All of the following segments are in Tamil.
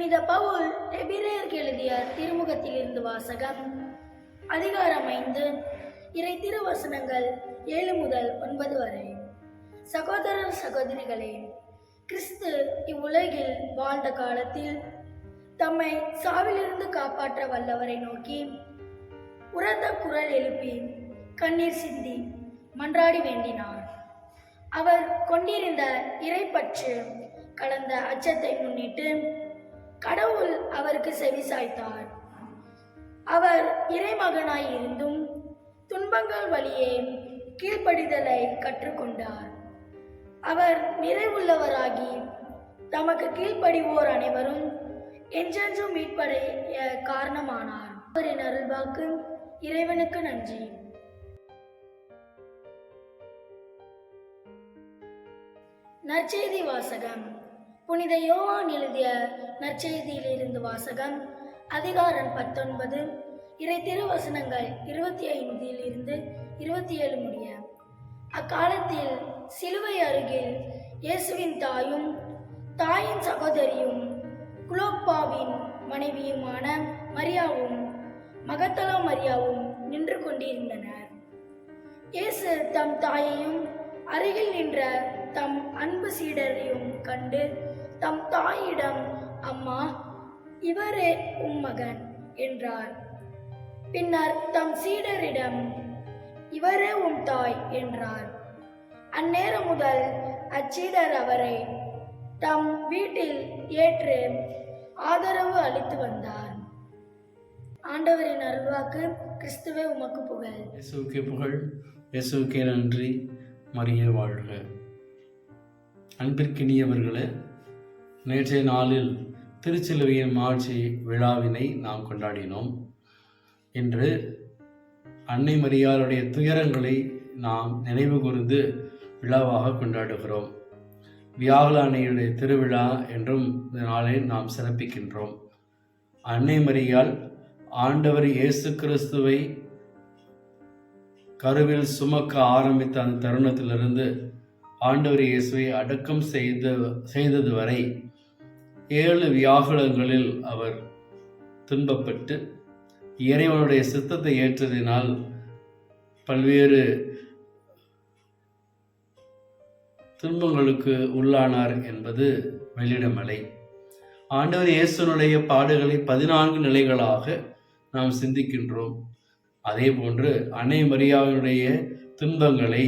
புனித பவுல் எபிரேயருக்கு எழுதிய திருமுகத்திலிருந்து வாசகம். அதிகாரம் ஐந்து. இறை திருவசனங்கள் ஏழு முதல் ஒன்பது வரை. சகோதரர் சகோதரிகளே கிறிஸ்து இவ்வுலகில் வாழ்ந்த காலத்தில் தம்மை சாவிலிருந்து காப்பாற்ற வல்லவரை நோக்கி உரத்த குரல் எழுப்பி கண்ணீர் சிந்தி மன்றாடி வேண்டினார். அவர் கொண்டிருந்த இறைப்பற்று கலந்த அச்சத்தை முன்னிட்டு கடவுள் அவருக்கு செவிசாய்த்தார் அவர் இறைமகனாய் இருந்தும் துன்பங்கள் வழியே கீழ்ப்படிதலை கற்றுக்கொண்டார். அவர் நிறைவுள்ளவராகி தமக்கு கீழ்ப்படிவோர் அனைவரும் என்றென்றும் மீட்படைய காரணமானார். அவரின் அருள்வாக்கு இறைவனுக்கு நன்றி. நற்செய்தி வாசகம். புனித யோவான் எழுதிய நற்செய்தியிலிருந்து வாசகம் அதிகாரம் பத்தொன்பது இறை திருவசனங்கள் இருபத்தி ஐந்தில் இருந்து இருபத்தி ஏழு முடிய. அக்காலத்தில் சிலுவை அருகில் இயேசுவின் தாயும் தாயின் சகோதரியும் குலோப்பாவின் மனைவியுமான மரியாவும் மகத்தலா மரியாவும் நின்று கொண்டிருந்தனர். இயேசு தம் தாயையும் அருகில் நின்ற தம் அன்பு சீடரையும் கண்டு தம் தாயிடம் அம்மா இவரே உம் மகன் என்றார். பின்னர் தம் சீடரிடம் இவரே உம் தாய் என்றார். அந்நேரம் முதல் அச்சீடர் அவரை தம் வீட்டில் ஏற்று ஆதரவு அளித்து வந்தார். ஆண்டவரின் அருள்வாக்கு கிறிஸ்துவே உமக்கு புகழ். இயேசுக்கே புகழ். இயேசுக்கே நன்றி. மரிய வாழ்க. அன்பிற்கினியவர்களே நேற்றைய நாளில் திருச்சிலுவையின் மாட்சி விழாவினை நாம் கொண்டாடினோம். இன்று அன்னை மரியாளுடைய துயரங்களை நாம் நினைவு கூர்ந்து விழாவாக கொண்டாடுகிறோம். வியாகுல அன்னையுடைய திருவிழா என்றும் இந்த நாளை நாம் சிறப்பிக்கின்றோம். அன்னை மரியால் ஆண்டவர் இயேசு கிறிஸ்துவை கருவில் சுமக்க ஆரம்பித்த அந்த தருணத்திலிருந்து ஆண்டவர் இயேசுவை அடக்கம் செய்த செய்தது வரை ஏழு வியாகுலங்களில் அவர் துன்பப்பட்டு இறைவனுடைய சித்தத்தை ஏற்றதினால் பல்வேறு துன்பங்களுக்கு உள்ளானார் என்பது வெளியிடமலை ஆண்டவர் இயேசுனுடைய பாடுகளை பதினான்கு நிலைகளாக நாம் சிந்திக்கின்றோம். அதே போன்று அன்னை மரியாவினுடைய துன்பங்களை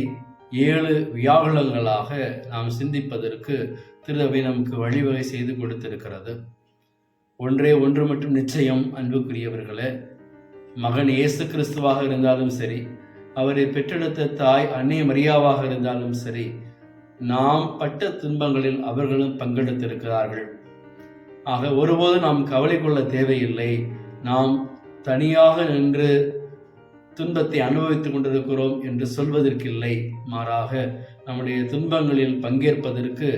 ஏழு வியாகுலங்களாக நாம் சிந்திப்பதற்கு திருவை நமக்கு வழிவகை செய்து கொடுத்திருக்கிறது. ஒன்றே ஒன்று மட்டும் நிச்சயம் அன்புக்குரியவர்களே. மகன் இயேசு கிறிஸ்துவாக இருந்தாலும் சரி அவரை பெற்றெடுத்த தாய் அன்னை மரியாவாக இருந்தாலும் சரி நாம் பட்ட துன்பங்களில் அவர்களும் பங்கெடுத்திருக்கிறார்கள். ஆக ஒருபோதும் நாம் கவலை கொள்ள தேவையில்லை. நாம் தனியாக நின்று துன்பத்தை அனுபவித்துக் கொண்டிருக்கிறோம் என்று சொல்வதற்கில்லை மாறாக நம்முடைய துன்பங்களில் பங்கேற்பதற்கு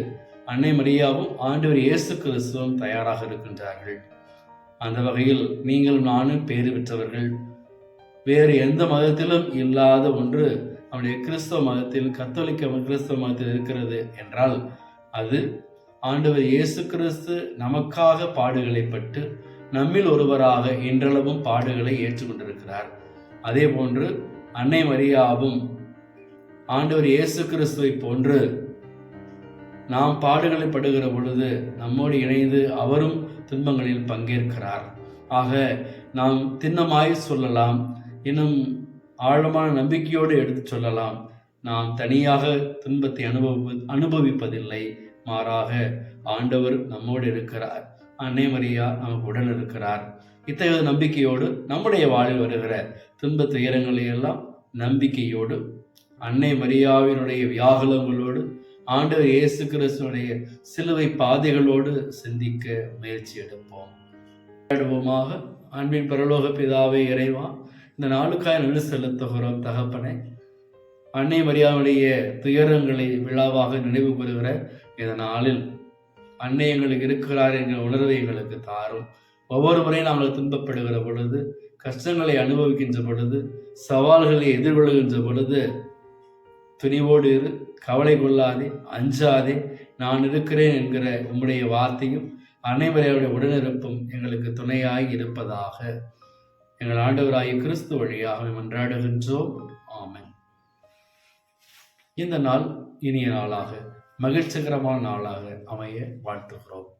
அன்னை மரியாவும் ஆண்டவர் இயேசு கிறிஸ்துவும் தயாராக இருக்கின்றார்கள். அந்த வகையில் நீங்கள் நானும் பேறு பெற்றவர்கள். வேறு எந்த மதத்திலும் இல்லாத ஒன்று நம்முடைய கிறிஸ்தவ மதத்தில் கத்தோலிக்க கிறிஸ்தவ மதத்தில் இருக்கிறது என்றால் அது ஆண்டவர் இயேசு கிறிஸ்து நமக்காக பாடுகளை பட்டு நம்மில் ஒருவராக இன்றளவும் பாடுகளை ஏற்றுக்கொண்டிருக்கிறார். அதே போன்று அன்னை மரியாவும் ஆண்டவர் இயேசு கிறிஸ்துவை போன்று நாம் பாடுகளை படுகிற பொழுது நம்மோடு இணைந்து அவரும் துன்பங்களில் பங்கேற்கிறார். ஆக நாம் திண்ணமாய் சொல்லலாம் இன்னும் ஆழமான நம்பிக்கையோடு எடுத்து சொல்லலாம். நாம் தனியாக துன்பத்தை அனுபவி அனுபவிப்பதில்லை மாறாக ஆண்டவர் நம்மோடு இருக்கிறார். அன்னை மரியா நமக்கு உடன் இருக்கிறார் இத்தகைய நம்பிக்கையோடு நம்முடைய வாழ்வில் வருகிற துன்ப துயரங்களை எல்லாம் நம்பிக்கையோடு அன்னை மரியாவினுடைய வியாகுலங்களோடு ஆண்டவர் இயேசு கிறிஸ்துடைய சிலுவை பாதைகளோடு சிந்திக்க முயற்சி எடுப்போம். எடுப்போமாக அன்பின் பரலோக பிதாவை இறைவா இந்த நாளுக்காய் நடு செலுத்துகிறோம் தகப்பனை. அன்னை மரியாவுடைய துயரங்களை விழாவாக நினைவு கூறுகிற இந்த நாளில் அன்னை எங்களுக்கு இருக்கிறார் என்கிற உணர்வை எங்களுக்கு தாரும். ஒவ்வொரு முறையும் நாம் துன்பப்படுகிற பொழுது கஷ்டங்களை அனுபவிக்கின்ற பொழுது சவால்களை எதிர்கொள்கின்ற பொழுது துணிவோடு இரு கவலை கொள்ளாதே அஞ்சாதே நான் இருக்கிறேன் என்கிற உம்முடைய வார்த்தையும் அனைவரையுடைய உடனிருப்பும் எங்களுக்கு துணையாய் இருப்பதாக எங்கள் ஆண்டவராய் கிறிஸ்து வழியாக மன்றாடுகின்றோம். ஆமன். இந்த நாள் இனிய நாளாக மகிழ்ச்சிகரமான நாளாக அமைய வாழ்த்துகிறோம்.